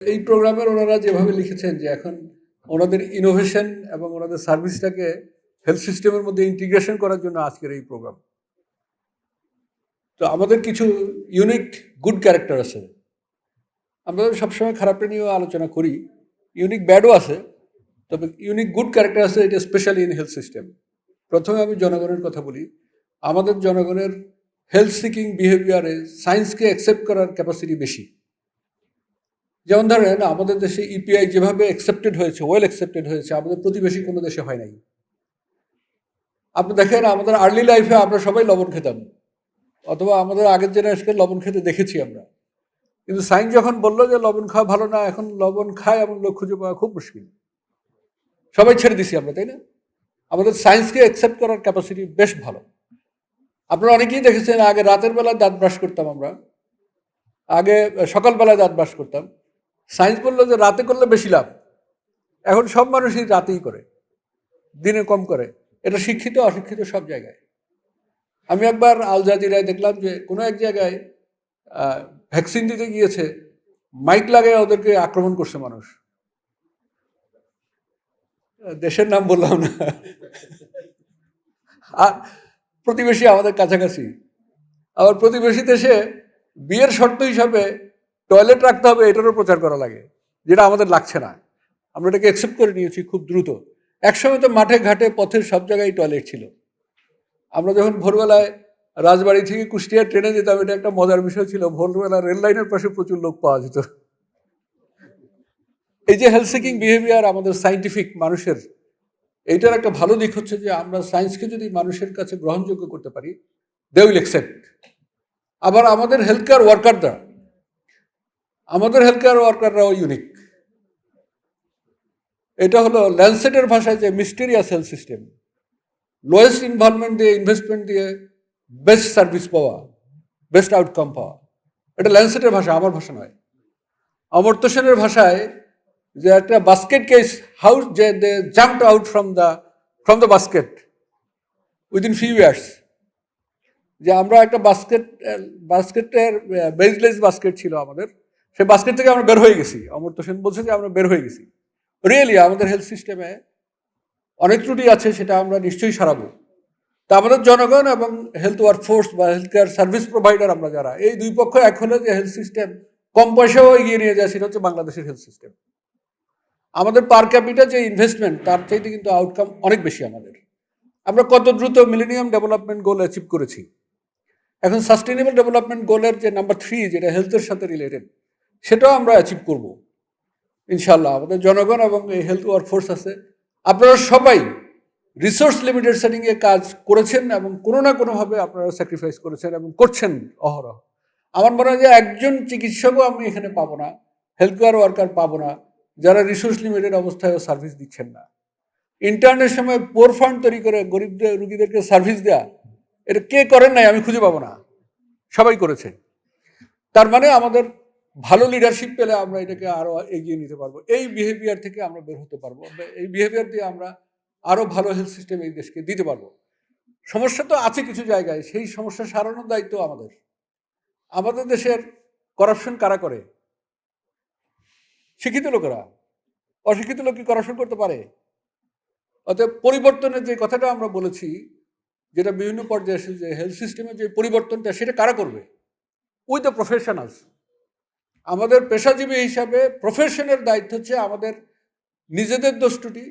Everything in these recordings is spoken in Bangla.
এই প্রোগ্রামের ওনারা যেভাবে লিখেছেন যে এখন ওনাদের ইনোভেশন এবং ওনাদের সার্ভিসটাকে হেলথ সিস্টেমের মধ্যে ইন্টিগ্রেশন করার জন্য আজকের এই প্রোগ্রাম তো আমাদের কিছু ইউনিক গুড ক্যারেক্টার আছে। আমরা সবসময় খারাপটা নিয়েও আলোচনা করি। ইউনিক ব্যাডও আছে, তবে ইউনিক গুড ক্যারেক্টার আছে এটা স্পেশালি ইন হেলথ সিস্টেম প্রথমে আমি জনগণের কথা বলি। আমাদের জনগণের হেলথ সিকিং বিহেভিয়ারে সায়েন্সকে অ্যাকসেপ্ট করার ক্যাপাসিটি বেশি। যেমন ধরেন আমাদের দেশে ইপিআই যেভাবে অ্যাকসেপ্টেড হয়েছে ওয়েল অ্যাকসেপ্টেড হয়েছে, আমাদের প্রতিবেশী কোনো দেশে হয় নাই। আপনি দেখেন আমাদের আর্লি লাইফে আমরা সবাই লবণ খেতাম, অথবা আমাদের আগের জেনারেশনকে লবণ খেতে দেখেছি আমরা। কিন্তু সায়েন্স যখন বলল যে লবণ খাওয়া ভালো না, এখন লবণ খায় এমন লোক খুঁজে পাওয়া খুব মুশকিল। সবাই ছেড়ে দিছি আমরা, তাই না? আমাদের সায়েন্সকে অ্যাকসেপ্ট করার ক্যাপাসিটি বেশ ভালো। আপনারা অনেকেই দেখেছেন, আগে রাতের বেলায় দাঁত ব্রাশ করতাম আমরা, আগে সকালবেলায় দাঁত ব্রাশ করতাম। সায়েন্স বলল যে রাতে করলে বেশি লাভ। এখন সব মানুষই রাতেই করে, দিনে কম করে। এটা শিক্ষিত, অশিক্ষিত সব জায়গায়। আমি একবার আল জাজিরায় দেখলাম যে কোনো এক জায়গায় ভ্যাকসিন দিতে গিয়েছে, মাইক লাগিয়ে ওদেরকে আক্রমণ করছে মানুষ। দেশের নাম বললাম না। আর প্রতিবেশী আমাদের কাছাকাছি। আবার প্রতিবেশী দেশে বিয়ের শর্ত হিসাবে টয়লেট রাখতে হবে, এটারও প্রচার করা লাগে, যেটা আমাদের লাগছে না। আমরা এটাকে অ্যাকসেপ্ট করে নিয়েছি খুব দ্রুত। একসময় তো মাঠে ঘাটে পথের সব জায়গায় টয়লেট ছিল। আমরা যখন ভোরবেলায় রাজবাড়ি থেকে কুষ্টিয়ার ট্রেনে যেতাম, এটা একটা মজার বিষয় ছিল, ভোরবেলা রেল লাইনের পাশে প্রচুর লোক পাওয়া যেত। এই যে হেলথ সিকিং বিহেভিয়ার আমাদের সাইন্টিফিক মানুষের, এইটার একটা ভালো দিক হচ্ছে যে আমরা সায়েন্সকে যদি মানুষের কাছে গ্রহণযোগ্য করতে পারি দে উইল অ্যাকসেপ্ট আবার আমাদের হেলথ কেয়ার ওয়ার্কাররা আমাদের হেলথ কেয়ার ওয়ার্কাররাও ইউনিক এটা হলো ল্যান্ডসেটের ভাষায় যে mysterious health system lowest involvement দিয়ে ইনভেস্টমেন্ট দিয়ে বেস্ট সার্ভিস পাওয়া বেস্ট আউটকাম পাওয়া। এটা ল্যান্ডসেটের ভাষা, আমার ভাষা নয়। অমর্ত্য সেনের ভাষায় যে একটা বাস্কেট কেস হাউস যে they jumped out from the from the basket within few years যে আমরা একটা বাস্কেট বাস্কেটের বেজলেস বাস্কেট ছিল আমাদের। সেই বাস্কেট থেকে আমরা বের হয়ে গেছি। অমর্ত্য সেন বলছে যে, আমরা বের হয়ে গেছি। রিয়েলি আমাদের হেলথ সিস্টেমে অনেক ত্রুটি আছে, সেটা আমরা নিশ্চয়ই সারাবো। তা আমাদের জনগণ এবং হেলথ ওয়ার্কফোর্স বা হেলথ কেয়ার সার্ভিস প্রোভাইডার আমরা যারা, এই দুই পক্ষ এক হলে যে হেলথ সিস্টেম কম পয়সাও এগিয়ে নিয়ে যায়, সেটা হচ্ছে বাংলাদেশের হেলথ সিস্টেম আমাদের পার ক্যাপিটাল যে ইনভেস্টমেন্ট তার চাইতে কিন্তু আউটকাম অনেক বেশি আমাদের। আমরা কত দ্রুত মিলেনিয়াম ডেভেলপমেন্ট গোল অ্যাচিভ করেছি। এখন সাস্টেনেবল ডেভেলপমেন্ট গোলের যে নাম্বার থ্রি যেটা হেলথের সাথে রিলেটেড সেটাও আমরা অ্যাচিভ করব। ইনশাল্লাহ আমাদের জনগণ এবং এই হেলথ ওয়ার্কফোর্স আছে। আপনারা সবাই রিসোর্স লিমিটেড সেটিংয়ে কাজ করেছেন এবং কোনো না কোনোভাবে আপনারা স্যাক্রিফাইস করেছেন এবং করছেন অহরহ। আমার মনে হয় যে একজন চিকিৎসকও আমি এখানে পাবো না হেলথ কেয়ার ওয়ার্কার পাবো না, যারা রিসোর্স লিমিটেড অবস্থায় সার্ভিস দিচ্ছেন না। ইন্টারনের সময় পোর ফান্ড তৈরি করে গরিবদের, রুগীদেরকে সার্ভিস দেওয়া এটা কে করেন নাই আমি খুঁজে পাবো না। সবাই করেছে। তার মানে আমাদের ভালো লিডারশিপ পেলে আমরা এটাকে আরও এগিয়ে নিতে পারব। এই বিহেভিয়ার থেকে আমরা বের হতে পারব। এই বিহেভিয়ার দিয়ে আমরা আরও ভালো হেলথ সিস্টেম এই দেশকে দিতে পারব। সমস্যা তো আছে কিছু জায়গায়, সেই সমস্যা সারানোর দায়িত্ব আমাদের। আমাদের দেশের করাপশন কারা করে? শিক্ষিত লোকেরা। অশিক্ষিত লোক কি করাপশন করতে পারে? অতএব পরিবর্তনের যে কথাটা আমরা বলেছি, যেটা বিভিন্ন পর্যায়ে এসে যে হেলথ সিস্টেমের যে পরিবর্তনটা, সেটা কারা করবে? উইথ দ্য প্রফেশনালস আমাদের পেশাজীবী হিসাবে প্রফেশনের দায়িত্ব হচ্ছে আমাদের নিজেদের দোষটুটি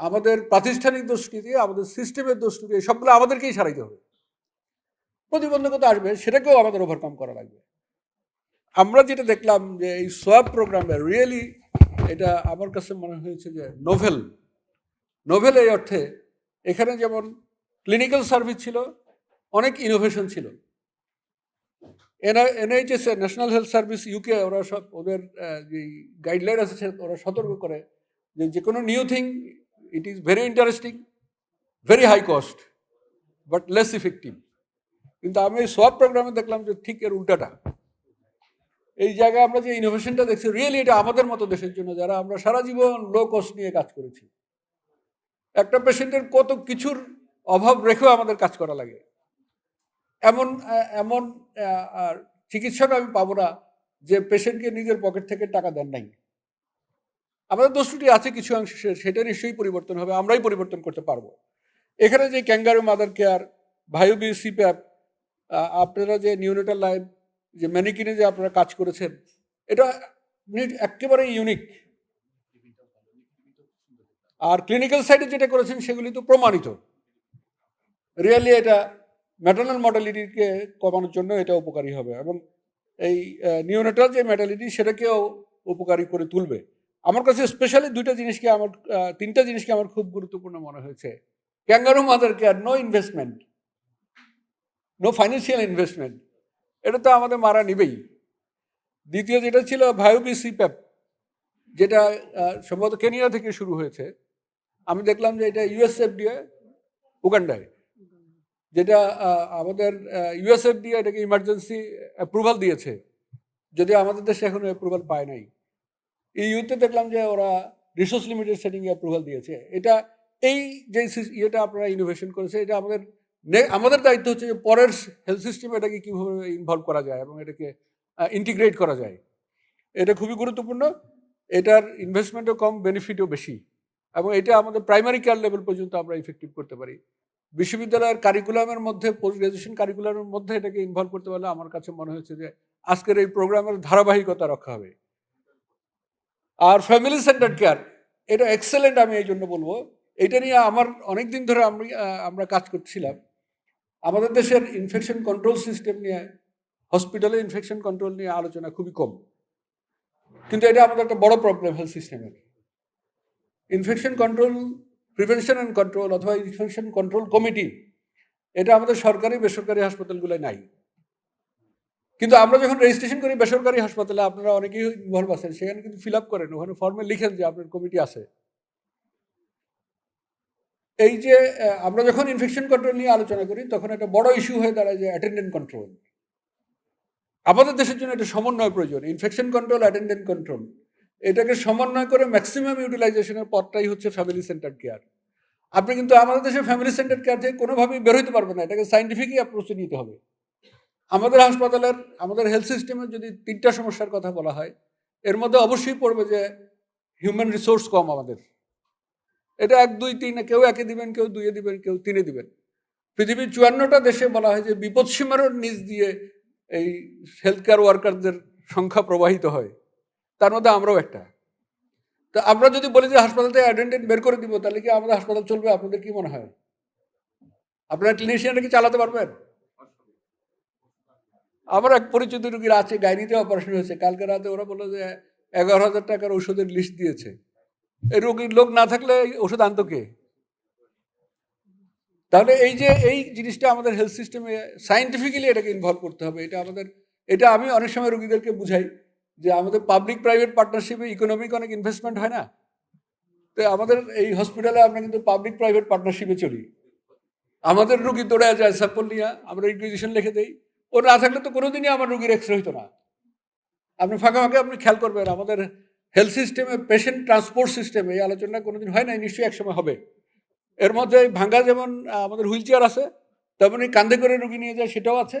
আমাদের প্রাতিষ্ঠানিক দোষটুটি আমাদের সিস্টেমের দোষটুটি সবগুলো আমাদেরকেই সারাইতে হবে। প্রতিবন্ধকতা আসবে, সেটাকেও আমাদের ওভারকাম করা লাগবে। আমরা যেটা দেখলাম যে এই সোয়াব প্রোগ্রামে রিয়েলি এটা আমার কাছে মনে হয়েছে যে নোভেল নোভেল এই অর্থে এখানে যেমন ক্লিনিক্যাল সার্ভিস ছিল, অনেক ইনোভেশন ছিল। NHS national health service UK ওরা সব ওদের যে গাইডলাইন আছে ওরা সতর্ক করে যে যে কোনো new thing it is very interesting very high cost but less effective কিন্তু আমি সব প্রোগ্রামে দেখলাম যে ঠিক এর উল্টাটা। এই জায়গায় আমরা যে ইনোভেশনটা দেখছি রিয়েলি এটা আমাদের মতো দেশের জন্য, যারা আমরা সারা জীবন লো কস্ট নিয়ে কাজ করেছি। একটা পেশেন্টের কত কিছুর অভাব রেখেও আমাদের কাজ করা লাগে। এমন এমন চিকিৎসক আমি পাবো না যে পেশেন্টকে নিজের পকেট থেকে টাকা দেন নাই। আমাদের দোষটি আছে কিছু অংশে সেটা নিশ্চয়ই পরিবর্তন হবে, আমরাই পরিবর্তন করতে পারব। এখানে যে ক্যাঙ্গারু মাদার কেয়ার ভায়োবি সিপ্যাপ আপনারা যে নিউনেটাল লাইন, যে ম্যানিকিনে যে আপনারা কাজ করেছেন, এটা একেবারে ইউনিক। আর ক্লিনিক্যাল সাইডে যেটা করেছেন, সেগুলি তো প্রমাণিত। রিয়েলি এটা ম্যাটার্নাল মর্টালিটিকে কমানোর জন্য এটা উপকারী হবে এবং এই নিউনেটাল যে ম্যাটালিটি সেটাকেও উপকারী করে তুলবে। আমার কাছে স্পেশালি দুইটা জিনিসকে আমার তিনটা জিনিসকে আমার খুব গুরুত্বপূর্ণ মনে হয়েছে। Kangaroo mother care no investment no financial investment এটা তো আমাদের মারা নিবেই। দ্বিতীয় যেটা ছিল ভায়োবি সিপ্যাপ যেটা সম্ভবত কেনিয়া থেকে শুরু হয়েছে। আমি দেখলাম যে এটা ইউএসএফডিএ উগান্ডায়। যেটা আমাদের ইউএসএফডিএ এটাকে ইমার্জেন্সি অ্যাপ্রুভাল দিয়েছে। যদি আমাদের দেশে এখনও অ্যাপ্রুভাল পায় নাই। ইউতে দেখলাম যে ওরা রিসোর্স লিমিটেড সেটিং অ্যাপ্রুভাল দিয়েছে। এটা, এই যে ইয়েটা আপনারা ইনোভেশন করেছে, এটা আমাদের আমাদের দায়িত্ব হচ্ছে যে পরের হেলথ সিস্টেম এটাকে কীভাবে ইনভলভ করা যায় এবং এটাকে ইন্টিগ্রেট করা যায়। এটা খুবই গুরুত্বপূর্ণ। এটার ইনভেস্টমেন্টও কম বেনিফিটও বেশি। এবং এটা আমাদের প্রাইমারি কেয়ার লেভেল পর্যন্ত আমরা ইফেক্টিভ করতে পারি। বিশ্ববিদ্যালয়ের কারিকুলামের মধ্যে পোস্ট গ্রাজুয়েশন কারিকুলামের মধ্যে এটাকে ইনভলভ করতে পারলে আমার কাছে মনে হচ্ছে যে আজকের এই প্রোগ্রামের ধারাবাহিকতা রক্ষা হবে। আর ফ্যামিলি সেন্টার কেয়ার এটা এক্সেলেন্ট আমি এই জন্য বলব। এটা নিয়ে আমার অনেক দিন ধরে আমি আমরা কাজ করছিলাম। আমাদের দেশের ইনফেকশন কন্ট্রোল সিস্টেম নিয়ে হসপিটালে ইনফেকশন কন্ট্রোল নিয়ে আলোচনা খুবই কম। কিন্তু এটা আমাদের একটা বড় প্রবলেম হেলথ সিস্টেমের infection control prevention and control অথবা ইনফেকশন কন্ট্রোল কমিটি এটা আমাদের সরকারি বেসরকারি হাসপাতালগুলোয় নাই। কিন্তু আমরা যখন রেজিস্ট্রেশন করি বেসরকারি হাসপাতালে, আপনারা অনেকেই ইনভলভ আছেন, সেখানে কিন্তু ফিল আপ করেন। ওখানে ফর্মে লিখেন যে আপনার কমিটি আছে। এই যে আমরা যখন ইনফেকশন কন্ট্রোল নিয়ে আলোচনা করি, তখন একটা বড় ইস্যু হয়ে দাঁড়ায় যে অ্যাটেন্ডেন্ট কন্ট্রোল আমাদের দেশের জন্য এটা সমন্বয় প্রয়োজন। ইনফেকশন কন্ট্রোল অ্যাটেন্ডেন্ট কন্ট্রোল এটাকে সমন্বয় করে ম্যাক্সিমাম ইউটিলাইজেশনের পথটাই হচ্ছে ফ্যামিলি সেন্টার কেয়ার আপনি কিন্তু আমাদের দেশে ফ্যামিলি সেন্টার কেয়ার থেকে কোনোভাবেই বের হইতে পারবেন না, এটাকে সাইন্টিফিকই অ্যাপ্রোচে নিতে হবে। আমাদের হাসপাতালের, আমাদের হেলথ সিস্টেমের যদি তিনটা সমস্যার কথা বলা হয়, এর মধ্যে অবশ্যই পড়বে যে হিউম্যান রিসোর্স কম আমাদের। এটা এক, দুই, তিন, কেউ একে দিবেন, কেউ দুইয়ে দিবেন, কেউ তিনে দিবেন। পৃথিবীর চুয়ান্নটা দেশে বলা হয় যে বিপদসীমার নিচ দিয়ে এই হেলথ কেয়ার ওয়ার্কারদের সংখ্যা প্রবাহিত হয়। তার মধ্যে আমরাও একটা। তো আমরা যদি বলি যে হাসপাতাল থেকে অ্যাটেন্ডেন্ট বের করে দিব, তাহলে কি আমাদের হাসপাতাল চলবে? আপনাদের কি মনে হয়? আপনারা ক্লিনিশিয়ানরা কি চালাতে পারবেন? আমার এক পরিচিত রুগীর আছে, গাইনিতে অপারেশন হয়েছে। কালকে রাতে ওরা বলল যে এগারো হাজার টাকার ওষুধের লিস্ট দিয়েছে। এই রোগীর লোক না থাকলে ওষুধ আনতো কে? তাহলে এই যে এই জিনিসটা আমাদের হেলথ সিস্টেমে সাইন্টিফিক্যালি এটাকে ইনভলভ করতে হবে। এটা আমাদের, এটা আমি অনেক সময় রোগীদেরকে বুঝাই। যে আমাদের পাবলিক প্রাইভেট পার্টনারশিপে ইকোনমিক অনেক ইনভেস্টমেন্ট হয় না? তো আমাদের এই হসপিটালে আমরা কিন্তু পাবলিক প্রাইভেট পার্টনারশিপে চলি। আমাদের রুগী দৌড়ে যায় স্যাম্পল নিয়ে আমরা রিকুইজিশন লিখে দেই। ও না থাকলে তো কোনোদিনই আমার রুগীর এক্সরে হইতো না। আপনি ফাঁকা ফাঁকা আপনি খেয়াল করবেন, আমাদের হেলথ সিস্টেমে পেশেন্ট ট্রান্সপোর্ট সিস্টেমে এই আলোচনা কোনোদিন হয় নাই, নিশ্চয়ই একসময় হবে। এর মধ্যে ভাঙ্গা যেমন আমাদের হুইল চেয়ার আছে তেমনই কান্দে করে রুগী নিয়ে যায়, সেটাও আছে।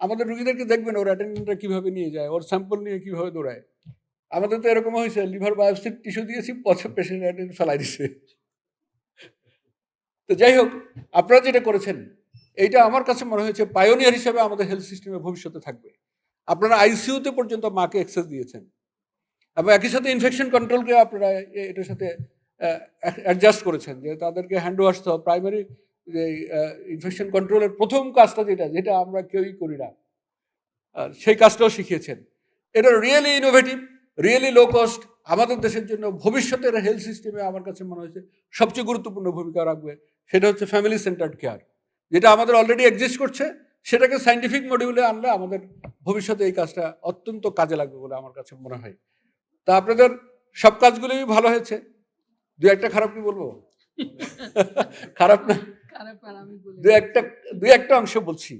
আমাদের রুগীদেরকে দেখবেন ওর অ্যাটেন্ডেন্টরা কীভাবে নিয়ে যায়, ওর স্যাম্পল নিয়ে কীভাবে দৌড়ায়। আমাদের তো এরকম হয়েছে লিভার বায়োপসির টিস্যু দিয়েছি, পথে পেশেন্ট অ্যাটেন্ডেন্ট ফেলাই দিছে তো যাই হোক, আপনারা যেটা করেছেন, এইটা আমার কাছে মনে হয়েছে পায়োনিয়ার হিসেবে আমাদের হেলথ সিস্টেমে ভবিষ্যতে থাকবে। আপনারা আইসিইউতে পর্যন্ত মাকে অ্যাক্সেস দিয়েছেন। এবং একই সাথে ইনফেকশন কন্ট্রোলকে আপনারা এটার সাথে অ্যাডজাস্ট করেছেন যে তাদেরকে হ্যান্ড ওয়াশ প্রাইমারি যে ইনফেকশন কন্ট্রোলের প্রথম কাজটা যেটা যেটা আমরা কেউই করি না। সেই কাজটাও শিখিয়েছেন। এটা really innovative really low cost আমাদের দেশের জন্য ভবিষ্যতের হেলথ সিস্টেমে আমার কাছে মনে হয়েছে সবচেয়ে গুরুত্বপূর্ণ ভূমিকা রাখবে। সেটা হচ্ছে ফ্যামিলি সেন্টার্ড কেয়ার যেটা আমাদের অলরেডি এক্সিস্ট করছে সেটাকে সাইন্টিফিক মডিউলে আনলে আমাদের ভবিষ্যতে এই কাজটা অত্যন্ত কাজে লাগবে বলে আমার কাছে মনে হয়। তা আপনাদের সব কাজগুলোই ভালো হয়েছে? দু একটা খারাপ কি বলব? খারাপ না? দু একটা দু একটা অংশ বলছি।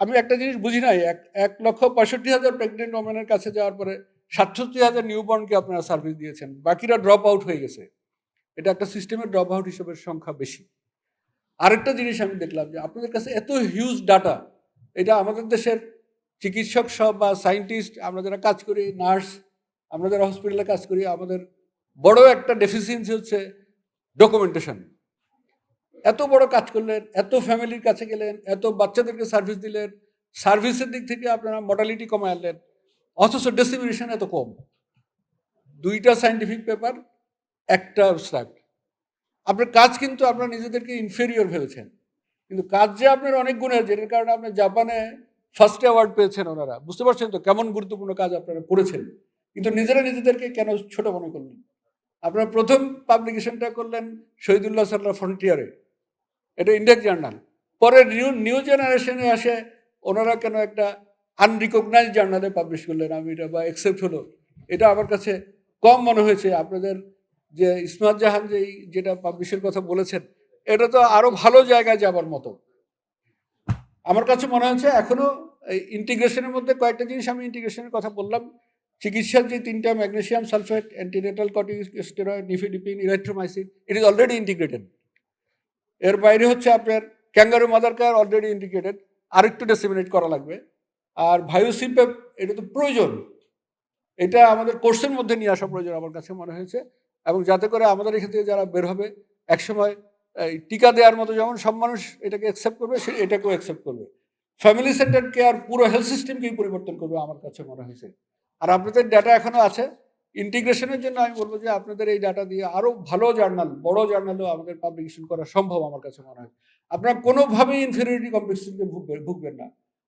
আমি একটা জিনিস বুঝি নাই এক এক লক্ষ পঁয়ষট্টি হাজার প্রেগনেন্ট ওমেনের কাছে যাওয়ার পরে সাতষট্টি হাজার নিউবর্নকে আপনারা সার্ভিস দিয়েছেন। বাকিরা ড্রপ আউট হয়ে গেছে। এটা একটা সিস্টেমের ড্রপ আউট হিসেবে সংখ্যা বেশি। আরেকটা জিনিস আমি দেখলাম যে আপনাদের কাছে এত হিউজ ডাটা এটা আমাদের দেশের চিকিৎসক সব বা সায়েন্টিস্ট আমরা যারা কাজ করি নার্স আমরা যারা হসপিটালে কাজ করি আমাদের বড় একটা ডেফিসিয়েন্সি হচ্ছে ডকুমেন্টেশন এত বড় কাজ করলেন, এত ফ্যামিলির কাছে গেলেন, এত বাচ্চাদেরকে সার্ভিস দিলেন সার্ভিসের দিক থেকে আপনারা মডালিটি কমায় আনলেন, অথচ ডেসিমিনেশন এত কম। দুইটা সাইন্টিফিক পেপার একটা অ্যাবস্ট্রাক্ট আপনার কাজ কিন্তু আপনারা নিজেদেরকে ইনফেরিয়র ভেবেছেন। কিন্তু কাজ যে আপনার অনেক গুণের যেটার কারণে আপনি জাপানে ফার্স্ট অ্যাওয়ার্ড পেয়েছেন ওনারা। বুঝতে পারছেন তো কেমন গুরুত্বপূর্ণ কাজ আপনারা করেছেন? কিন্তু নিজেরা নিজেদেরকে কেন ছোট মনে করলেন? আপনারা প্রথম পাবলিকেশনটা করলেন শহীদুল্লাহ সাল্লাহ ফ্রন্টিয়ারে এটা ইন্ডেক্স জার্নাল। পরে নিউ নিউ জেনারেশনে আসে, ওনারা কেন একটা আনরিকগনাইজ জার্নালে পাবলিশ করলেন? আমি এটা বা অ্যাকসেপ্ট হলো। এটা আমার কাছে কম মনে হয়েছে। আপনাদের যে ইসমাত জাহান যে যেটা পাবলিশের কথা বলেছেন, এটা তো আরও ভালো জায়গায় যাবার মতো। আমার কাছে মনে হচ্ছে এখনও ইন্টিগ্রেশনের মধ্যে কয়েকটা জিনিস আমি ইন্টিগ্রেশনের কথা বললাম। চিকিৎসার যে তিনটা magnesium sulphate antenatal corticosteroid nifedipine erythromycin it is already integrated এর বাইরে হচ্ছে আপনার kangaroo mother care already indicated আরেকটু ডেসিমিনেট করা লাগবে। আর ভায়োসিপেপ এটা তো প্রয়োজন। এটা আমাদের কোর্সের মধ্যে নিয়ে আসা প্রয়োজন আমার কাছে মনে হয়েছে। এবং যাতে করে আমাদের এখান থেকে যারা বের হবে, একসময়, এই টিকা দেওয়ার মতো যেমন সব মানুষ এটাকে অ্যাকসেপ্ট করবে, সে এটাকেও অ্যাকসেপ্ট করবে। ফ্যামিলি সেন্টার কেয়ার পুরো হেলথ সিস্টেমকেই পরিবর্তন করবে আমার কাছে মনে হয়েছে। আর আপনাদের ডাটা এখনও আছে? ইন্টিগ্রেশনের জন্য আমি বলব যে আপনাদের এই ডাটা দিয়ে আরও ভালো জার্নাল বড় জার্নালও আমাদের পাবলিকেশন করা সম্ভব আমার কাছে মনে হয়। আপনারা কোনোভাবেই ইনফেরিয়রিটি কমপ্লেক্সিটিতে ভুগবেন ভুগবেন না।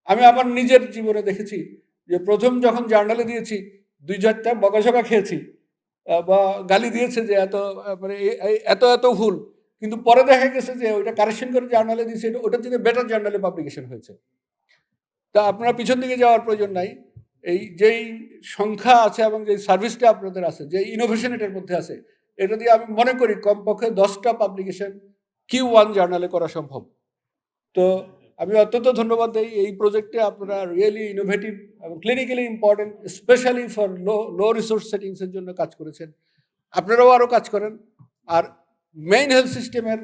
আমি আমার নিজের জীবনে দেখেছি যে প্রথম যখন জার্নালে দিয়েছি দুই চারটা বকাঝকা খেয়েছি বা গালি দিয়েছে যে এত মানে এত এত ভুল। কিন্তু পরে দেখা গেছে যে ওইটা কারেকশন করে জার্নালে দিয়েছে ওটার থেকে বেটার জার্নালে পাবলিকেশন হয়েছে। তা আপনারা পিছন দিকে যাওয়ার প্রয়োজন নাই। এই যেই সংখ্যা আছে এবং যেই সার্ভিসটা আপনাদের আছে যে ইনোভেশন এটার মধ্যে আছে, এটা দিয়ে আমি মনে করি কমপক্ষে দশটা পাবলিকেশন কিউ ওয়ান জার্নালে করা সম্ভব। তো আমি অত্যন্ত ধন্যবাদ দিই এই প্রজেক্টে আপনারা রিয়েলি ইনোভেটিভ এবং clinically important specially for low low resource সেটিংসের জন্য কাজ করেছেন। আপনারাও আরও কাজ করেন। আর মেইন হেলথ সিস্টেমের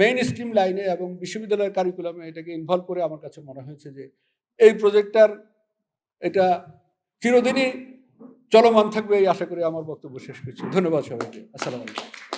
মেইন স্ট্রিম লাইনে এবং বিশ্ববিদ্যালয়ের কারিকুলামে এটাকে ইনভলভ করে আমার কাছে মনে হয়েছে যে, এই প্রজেক্টটার এটা চিরদিনই চলমান থাকবে, এই আশা করি আমার বক্তব্য শেষ করছি। ধন্যবাদ সবাইকে। আসসালামু আলাইকুম।